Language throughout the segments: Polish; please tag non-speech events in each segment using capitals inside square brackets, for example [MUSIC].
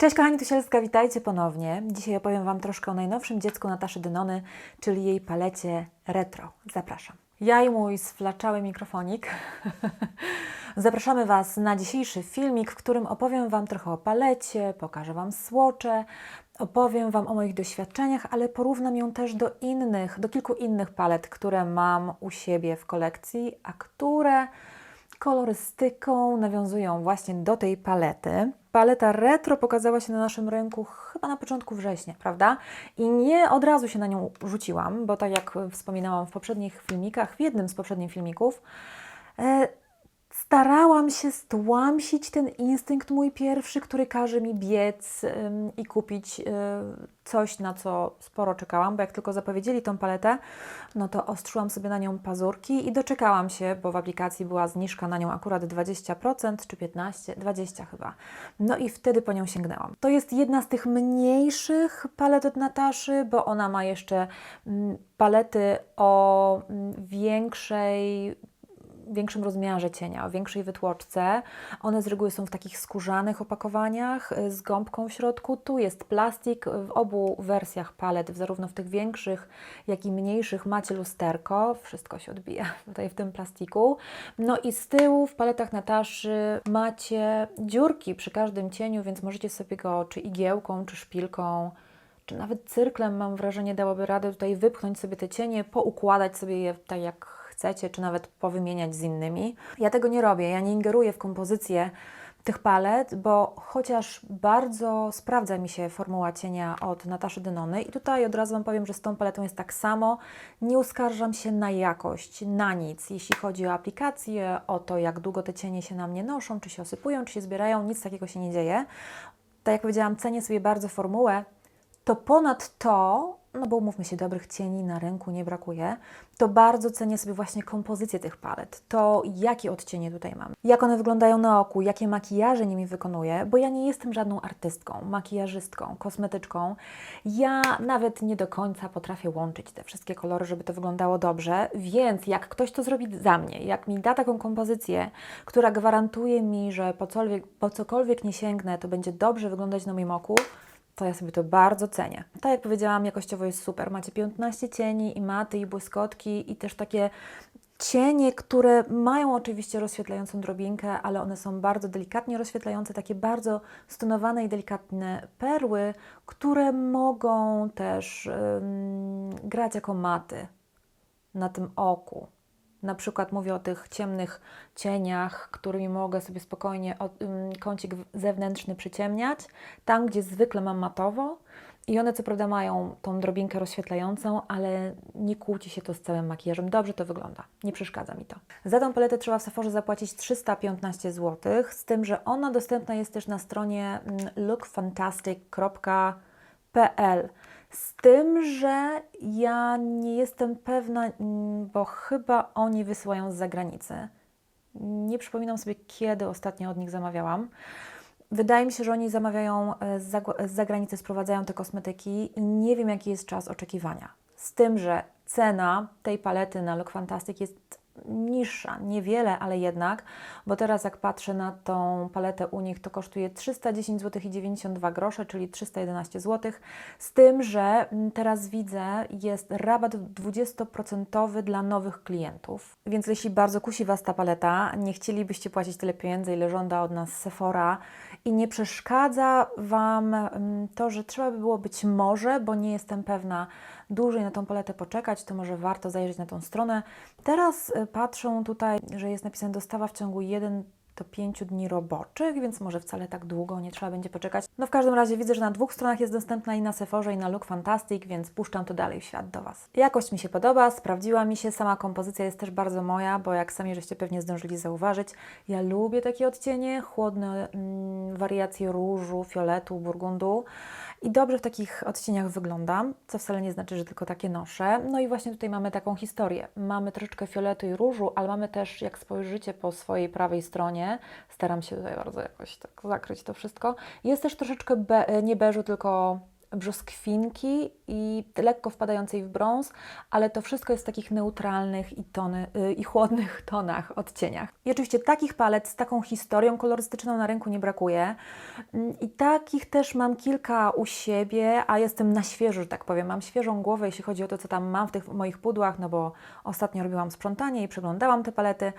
Cześć kochani, tu witajcie ponownie. Dzisiaj opowiem Wam troszkę o najnowszym dziecku Nataszy Dynony, czyli jej palecie retro. Zapraszam. Ja i mój sflaczały mikrofonik. [LAUGHS] Zapraszamy Was na dzisiejszy filmik, w którym opowiem Wam trochę o palecie, pokażę Wam słocze, opowiem Wam o moich doświadczeniach, ale porównam ją też do innych, do kilku innych palet, które mam u siebie w kolekcji, a które kolorystyką nawiązują właśnie do tej palety. Paleta retro pokazała się na naszym rynku chyba na początku września, prawda? I nie od razu się na nią rzuciłam, bo tak jak wspominałam w poprzednich filmikach, w jednym z poprzednich filmików, e, starałam się stłamsić ten instynkt mój pierwszy, który każe mi biec i kupić y, coś, na co sporo czekałam, bo jak tylko zapowiedzieli tą paletę, no to ostrzyłam sobie na nią pazurki i doczekałam się, bo w aplikacji była zniżka na nią akurat 20% czy 15%, 20% chyba. No i wtedy po nią sięgnęłam. To jest jedna z tych mniejszych palet od Nataszy, bo ona ma jeszcze mm, palety o mm, większej większym rozmiarze cienia, o większej wytłoczce. One z reguły są w takich skórzanych opakowaniach y, z gąbką w środku. Tu jest plastik. W obu wersjach palet, zarówno w tych większych, jak i mniejszych, macie lusterko. Wszystko się odbija [LAUGHS] tutaj w tym plastiku. No i z tyłu w paletach Nataszy macie dziurki przy każdym cieniu, więc możecie sobie go czy igiełką, czy szpilką czy nawet cyrklem, mam wrażenie, dałoby radę tutaj wypchnąć sobie te cienie, poukładać sobie je tak jak chcecie, czy nawet powymieniać z innymi. Ja tego nie robię, ja nie ingeruję w kompozycję tych palet, bo chociaż bardzo sprawdza mi się formuła cienia od Nataszy Dynony i tutaj od razu Wam powiem, że z tą paletą jest tak samo, nie uskarżam się na jakość, na nic, jeśli chodzi o aplikację, o to jak długo te cienie się na mnie noszą, czy się osypują, czy się zbierają, nic takiego się nie dzieje. Tak jak powiedziałam, cenię sobie bardzo formułę, to ponad to no bo umówmy się, dobrych cieni na rynku nie brakuje, to bardzo cenię sobie właśnie kompozycję tych palet, to jakie odcienie tutaj mam, jak one wyglądają na oku, jakie makijaże nimi wykonuję, bo ja nie jestem żadną artystką, makijażystką, kosmetyczką. Ja nawet nie do końca potrafię łączyć te wszystkie kolory, żeby to wyglądało dobrze, więc jak ktoś to zrobi za mnie, jak mi da taką kompozycję, która gwarantuje mi, że po cokolwiek, po cokolwiek nie sięgnę, to będzie dobrze wyglądać na moim oku, to ja sobie to bardzo cenię. Tak jak powiedziałam, jakościowo jest super. Macie 15 cieni i maty, i błyskotki, i też takie cienie, które mają oczywiście rozświetlającą drobinkę, ale one są bardzo delikatnie rozświetlające, takie bardzo stonowane i delikatne perły, które mogą też grać jako maty na tym oku. Na przykład mówię o tych ciemnych cieniach, którymi mogę sobie spokojnie kącik zewnętrzny przyciemniać, tam gdzie zwykle mam matowo. I one co prawda mają tą drobinkę rozświetlającą, ale nie kłóci się to z całym makijażem. Dobrze to wygląda, nie przeszkadza mi to. Za tą paletę trzeba w Sephorze zapłacić 315 zł, z tym, że ona dostępna jest też na stronie lookfantastic.pl. Z tym, że ja nie jestem pewna, mm, bo chyba oni wysyłają z zagranicy. Nie przypominam sobie, kiedy ostatnio od nich zamawiałam. Wydaje mi się, że oni zamawiają e, z, zagranicy, sprowadzają te kosmetyki nie wiem, jaki jest czas oczekiwania. Z tym, że cena tej palety na Look Fantastic jest niższa, niewiele, ale jednak, bo teraz jak patrzę na tą paletę u nich, to kosztuje 310 zł i 92 grosze, czyli 311 zł, z tym, że mm, teraz widzę, jest rabat 20% dla nowych klientów, więc jeśli bardzo kusi Was ta paleta, nie chcielibyście płacić tyle pieniędzy, ile żąda od nas Sephora i nie przeszkadza Wam mm, to, że trzeba by było być może, bo nie jestem pewna, dłużej na tą paletę poczekać, to może warto zajrzeć na tą stronę. Teraz y, patrzą tutaj, że jest napisane dostawa w ciągu 1 do 5 dni roboczych, więc może wcale tak długo nie trzeba będzie poczekać. No w każdym razie widzę, że na dwóch stronach jest dostępna i na Sephorze i na Look Fantastic, więc puszczam to dalej w świat do Was. Jakość mi się podoba, sprawdziła mi się, sama kompozycja jest też bardzo moja, bo jak sami żeście pewnie zdążyli zauważyć, ja lubię takie odcienie, chłodne mm, wariacje różu, fioletu, burgundu i dobrze w takich odcieniach wyglądam, co wcale nie znaczy, że tylko takie noszę. No i właśnie tutaj mamy taką historię. Mamy troszeczkę fioletu i różu, ale mamy też, jak spojrzycie po swojej prawej stronie, staram się tutaj bardzo jakoś tak zakryć to wszystko, jest też troszeczkę be, nie beżu, tylko brzoskwinki i lekko wpadającej w brąz, ale to wszystko jest w takich neutralnych i, tony, y, i chłodnych [LAUGHS] tonach, odcieniach. I oczywiście takich palet z taką historią kolorystyczną na rynku nie brakuje. Mm, I takich też mam kilka u siebie, a jestem na świeżo, że tak powiem. Mam świeżą głowę, jeśli chodzi o to, co tam mam w tych moich pudłach, no bo ostatnio robiłam sprzątanie i przeglądałam te palety.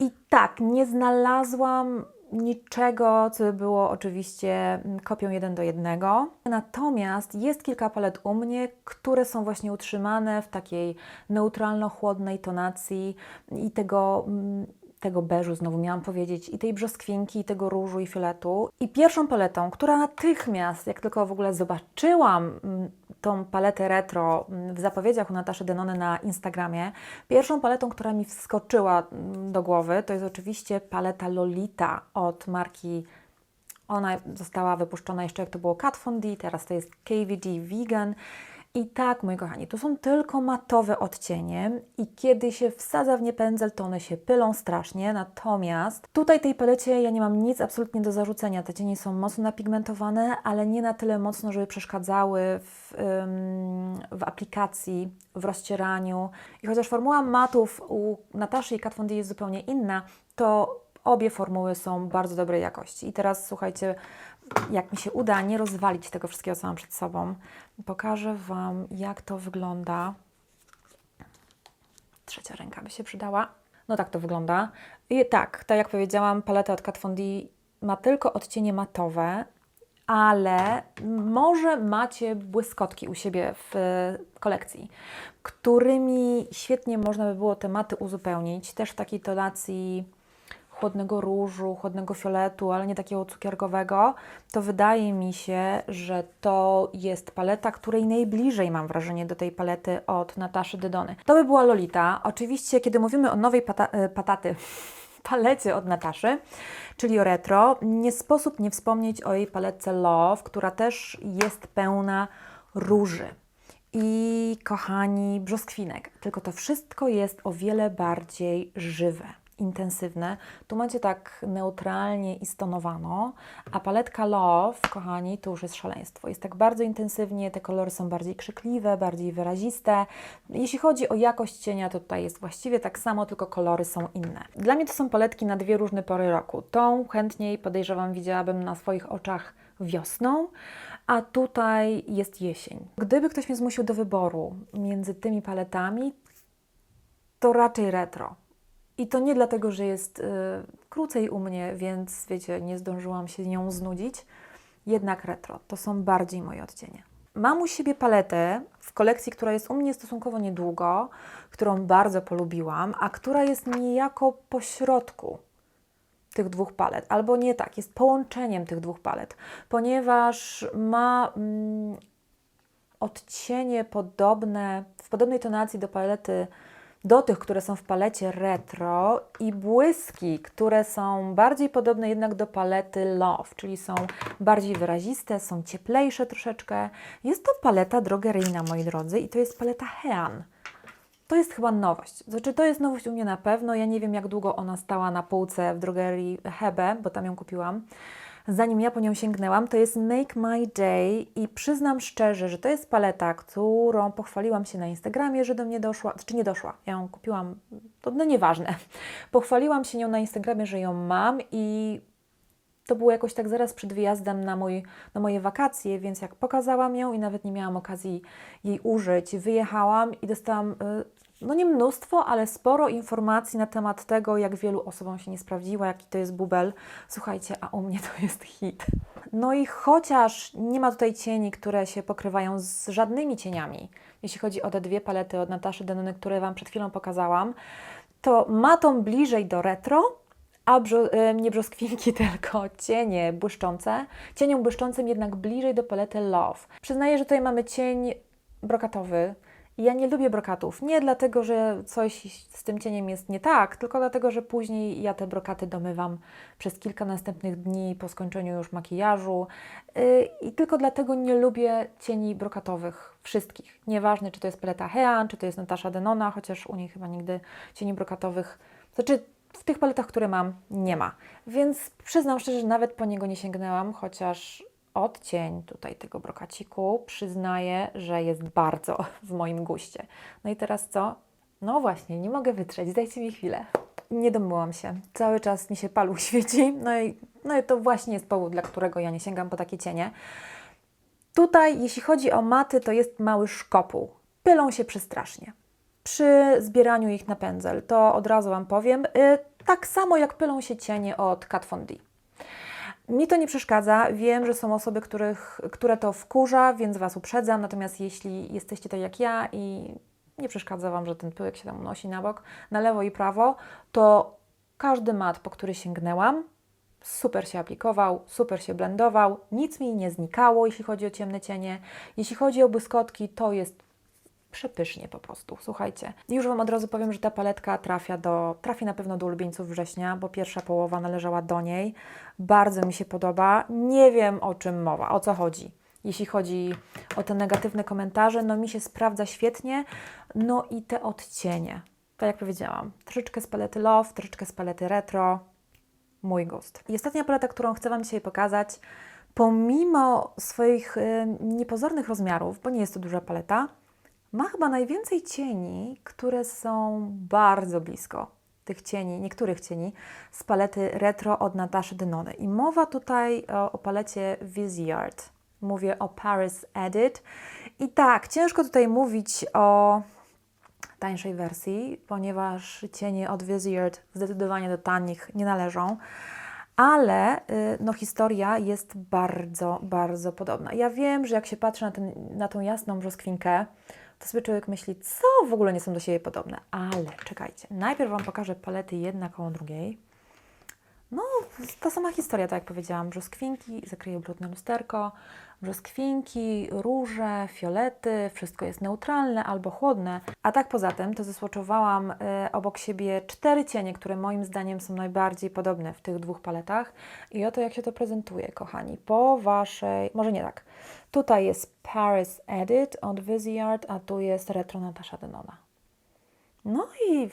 I tak, nie znalazłam niczego, co by było oczywiście mm, kopią jeden do jednego. Natomiast jest kilka palet u mnie, które są właśnie utrzymane w takiej neutralno-chłodnej tonacji i tego. mm, tego beżu, znowu miałam powiedzieć, i tej brzoskwinki, i tego różu, i fioletu. I pierwszą paletą, która natychmiast, jak tylko w ogóle zobaczyłam mm, tą paletę retro mm, w zapowiedziach u Nataszy Denony na Instagramie, pierwszą paletą, która mi wskoczyła mm, do głowy, to jest oczywiście paleta Lolita od marki ona została wypuszczona jeszcze jak to było Kat Von D, teraz to jest KVD Vegan. I tak, moi kochani, to są tylko matowe odcienie i kiedy się wsadza w nie pędzel, to one się pylą strasznie. Natomiast tutaj tej palecie ja nie mam nic absolutnie do zarzucenia. Te cienie są mocno napigmentowane, ale nie na tyle mocno, żeby przeszkadzały w, w aplikacji, w rozcieraniu. I chociaż formuła matów u Nataszy i Kat Von D jest zupełnie inna, to obie formuły są bardzo dobrej jakości. I teraz słuchajcie, jak mi się uda nie rozwalić tego wszystkiego, co mam przed sobą, pokażę Wam, jak to wygląda. Trzecia ręka by się przydała. No tak to wygląda. I tak, tak jak powiedziałam, paleta od Kat Von D ma tylko odcienie matowe, ale może macie błyskotki u siebie w kolekcji, którymi świetnie można by było te maty uzupełnić, też w takiej tonacji chłodnego różu, chłodnego fioletu, ale nie takiego cukierkowego, to wydaje mi się, że to jest paleta, której najbliżej mam wrażenie do tej palety od Nataszy Dydony. To by była Lolita. Oczywiście, kiedy mówimy o nowej pata e, pataty, [LAUGHS] palecie od Nataszy, czyli o retro, nie sposób nie wspomnieć o jej paletce Love, która też jest pełna róży i kochani brzoskwinek. Tylko to wszystko jest o wiele bardziej żywe intensywne. Tu macie tak neutralnie i stonowano, a paletka Love, kochani, to już jest szaleństwo. Jest tak bardzo intensywnie, te kolory są bardziej krzykliwe, bardziej wyraziste. Jeśli chodzi o jakość cienia, to tutaj jest właściwie tak samo, tylko kolory są inne. Dla mnie to są paletki na dwie różne pory roku. Tą chętniej podejrzewam widziałabym na swoich oczach wiosną, a tutaj jest jesień. Gdyby ktoś mnie zmusił do wyboru między tymi paletami, to raczej retro. I to nie dlatego, że jest y, krócej u mnie, więc wiecie, nie zdążyłam się nią znudzić. Jednak retro to są bardziej moje odcienie. Mam u siebie paletę w kolekcji, która jest u mnie stosunkowo niedługo, którą bardzo polubiłam, a która jest niejako pośrodku tych dwóch palet, albo nie tak, jest połączeniem tych dwóch palet, ponieważ ma mm, odcienie podobne, w podobnej tonacji do palety do tych, które są w palecie retro i błyski, które są bardziej podobne jednak do palety Love, czyli są bardziej wyraziste, są cieplejsze troszeczkę. Jest to paleta drogeryjna, moi drodzy, i to jest paleta Hean. To jest chyba nowość. Znaczy, to jest nowość u mnie na pewno. Ja nie wiem, jak długo ona stała na półce w drogerii Hebe, bo tam ją kupiłam zanim ja po nią sięgnęłam, to jest Make My Day i przyznam szczerze, że to jest paleta, którą pochwaliłam się na Instagramie, że do mnie doszła, czy nie doszła, ja ją kupiłam, to no nieważne. [LAUGHS] Pochwaliłam się nią na Instagramie, że ją mam i to było jakoś tak zaraz przed wyjazdem na, mój, na moje wakacje, więc jak pokazałam ją i nawet nie miałam okazji jej użyć, wyjechałam i dostałam no nie mnóstwo, ale sporo informacji na temat tego, jak wielu osobom się nie sprawdziła, jaki to jest bubel. Słuchajcie, a u mnie to jest hit. No i chociaż nie ma tutaj cieni, które się pokrywają z żadnymi cieniami, jeśli chodzi o te dwie palety od Nataszy Denony, które Wam przed chwilą pokazałam, to ma tą bliżej do retro, a brzo, nie brzoskwinki, [LAUGHS] tylko cienie błyszczące. Cienią błyszczącym jednak bliżej do palety Love. Przyznaję, że tutaj mamy cień brokatowy, ja nie lubię brokatów. Nie dlatego, że coś z tym cieniem jest nie tak, tylko dlatego, że później ja te brokaty domywam przez kilka następnych dni po skończeniu już makijażu. Yy, I tylko dlatego nie lubię cieni brokatowych. Wszystkich. Nieważne, czy to jest paleta Hean, czy to jest Natasza Denona, chociaż u niej chyba nigdy cieni brokatowych. Znaczy, w tych paletach, które mam, nie ma. Więc przyznam szczerze, że nawet po niego nie sięgnęłam, chociaż odcień tutaj tego brokaciku przyznaję, że jest bardzo [LAUGHS] w moim guście. No i teraz co? No właśnie, nie mogę wytrzeć, dajcie mi chwilę. Nie domyłam się. Cały czas mi się paluch [LAUGHS] świeci, no i, no i to właśnie jest powód, dla którego ja nie sięgam po takie cienie. Tutaj, jeśli chodzi o maty, to jest mały szkopuł. Pylą się przestrasznie. Przy zbieraniu ich na pędzel, to od razu Wam powiem, y, tak samo jak pylą się cienie od Kat Von D. Mi to nie przeszkadza. Wiem, że są osoby, których, które to wkurza, więc Was uprzedzam. Natomiast jeśli jesteście tak jak ja i nie przeszkadza Wam, że ten pyłek się tam unosi na bok, na lewo i prawo, to każdy mat, po który sięgnęłam, super się aplikował, super się blendował, nic mi nie znikało, jeśli chodzi o ciemne cienie. Jeśli chodzi o błyskotki, to jest przepysznie po prostu. Słuchajcie, już Wam od razu powiem, że ta paletka trafia do, trafi na pewno do ulubieńców września, bo pierwsza połowa należała do niej. Bardzo mi się podoba. Nie wiem o czym mowa, o co chodzi. Jeśli chodzi o te negatywne komentarze, no mi się sprawdza świetnie. No i te odcienie. Tak jak powiedziałam, troszeczkę z palety Love, troszeczkę z palety Retro. Mój gust. I ostatnia paleta, którą chcę Wam dzisiaj pokazać, pomimo swoich niepozornych rozmiarów, bo nie jest to duża paleta, ma chyba najwięcej cieni, które są bardzo blisko tych cieni, niektórych cieni z palety Retro od Nataszy Denony. I mowa tutaj o, o palecie Visyard. Mówię o Paris Edit. I tak, ciężko tutaj mówić o tańszej wersji, ponieważ cienie od Visyard zdecydowanie do tanich nie należą. Ale y, no, historia jest bardzo, bardzo podobna. Ja wiem, że jak się patrzy na, ten, na tą jasną brzoskwinkę, to sobie człowiek myśli, co w ogóle nie są do siebie podobne. Ale czekajcie, najpierw Wam pokażę palety jedna koło drugiej. No, ta sama historia, tak jak powiedziałam. Brzoskwinki, zakryję brudne lusterko, brzoskwinki, róże, fiolety, wszystko jest neutralne albo chłodne. A tak poza tym, to zasłoczowałam y, obok siebie cztery cienie, które moim zdaniem są najbardziej podobne w tych dwóch paletach. I oto jak się to prezentuje, kochani, po Waszej, może nie tak. Tutaj jest Paris Edit od Visyard, a tu jest Retro Natasha Denona. No i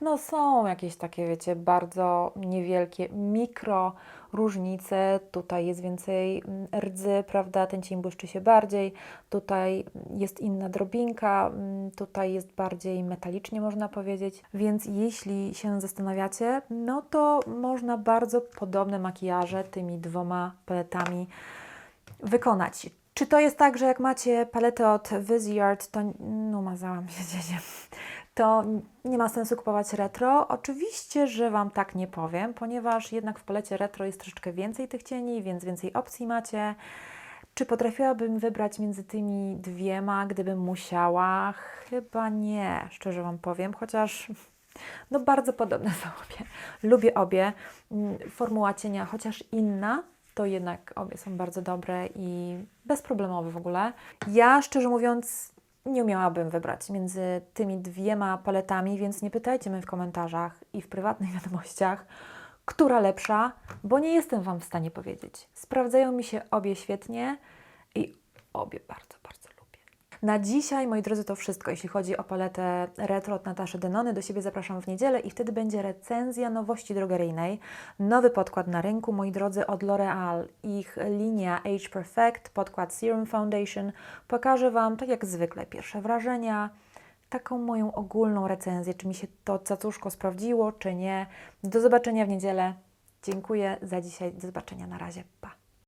no są jakieś takie, wiecie, bardzo niewielkie mikro różnice. Tutaj jest więcej mm, rdzy, prawda? Ten cień błyszczy się bardziej. Tutaj jest inna drobinka, mm, tutaj jest bardziej metalicznie, można powiedzieć. Więc jeśli się zastanawiacie, no to można bardzo podobne makijaże tymi dwoma paletami wykonać. Czy to jest tak, że jak macie paletę od Visyard, to no mazałam się dziecię, to nie ma sensu kupować retro? Oczywiście, że Wam tak nie powiem, ponieważ jednak w palecie retro jest troszeczkę więcej tych cieni, więc więcej opcji macie. Czy potrafiłabym wybrać między tymi dwiema, gdybym musiała? Chyba nie, szczerze Wam powiem, chociaż no bardzo podobne [LAUGHS] są obie. Lubię obie. Formuła cienia, chociaż inna, to jednak obie są bardzo dobre i bezproblemowe w ogóle. Ja szczerze mówiąc nie umiałabym wybrać między tymi dwiema paletami, więc nie pytajcie mnie w komentarzach i w prywatnych [LAUGHS] wiadomościach, która lepsza, bo nie jestem Wam w stanie powiedzieć. Sprawdzają mi się obie świetnie i obie bardzo, bardzo. Na dzisiaj, moi drodzy, to wszystko. Jeśli chodzi o paletę retro od Nataszy Denony, do siebie zapraszam w niedzielę i wtedy będzie recenzja nowości drogeryjnej. Nowy podkład na rynku, moi drodzy, od L'Oreal. Ich linia Age Perfect, podkład Serum Foundation. Pokażę Wam, tak jak zwykle, pierwsze wrażenia, taką moją ogólną recenzję, czy mi się to cacuszko sprawdziło, czy nie. Do zobaczenia w niedzielę. Dziękuję za dzisiaj. Do zobaczenia. Na razie. Pa.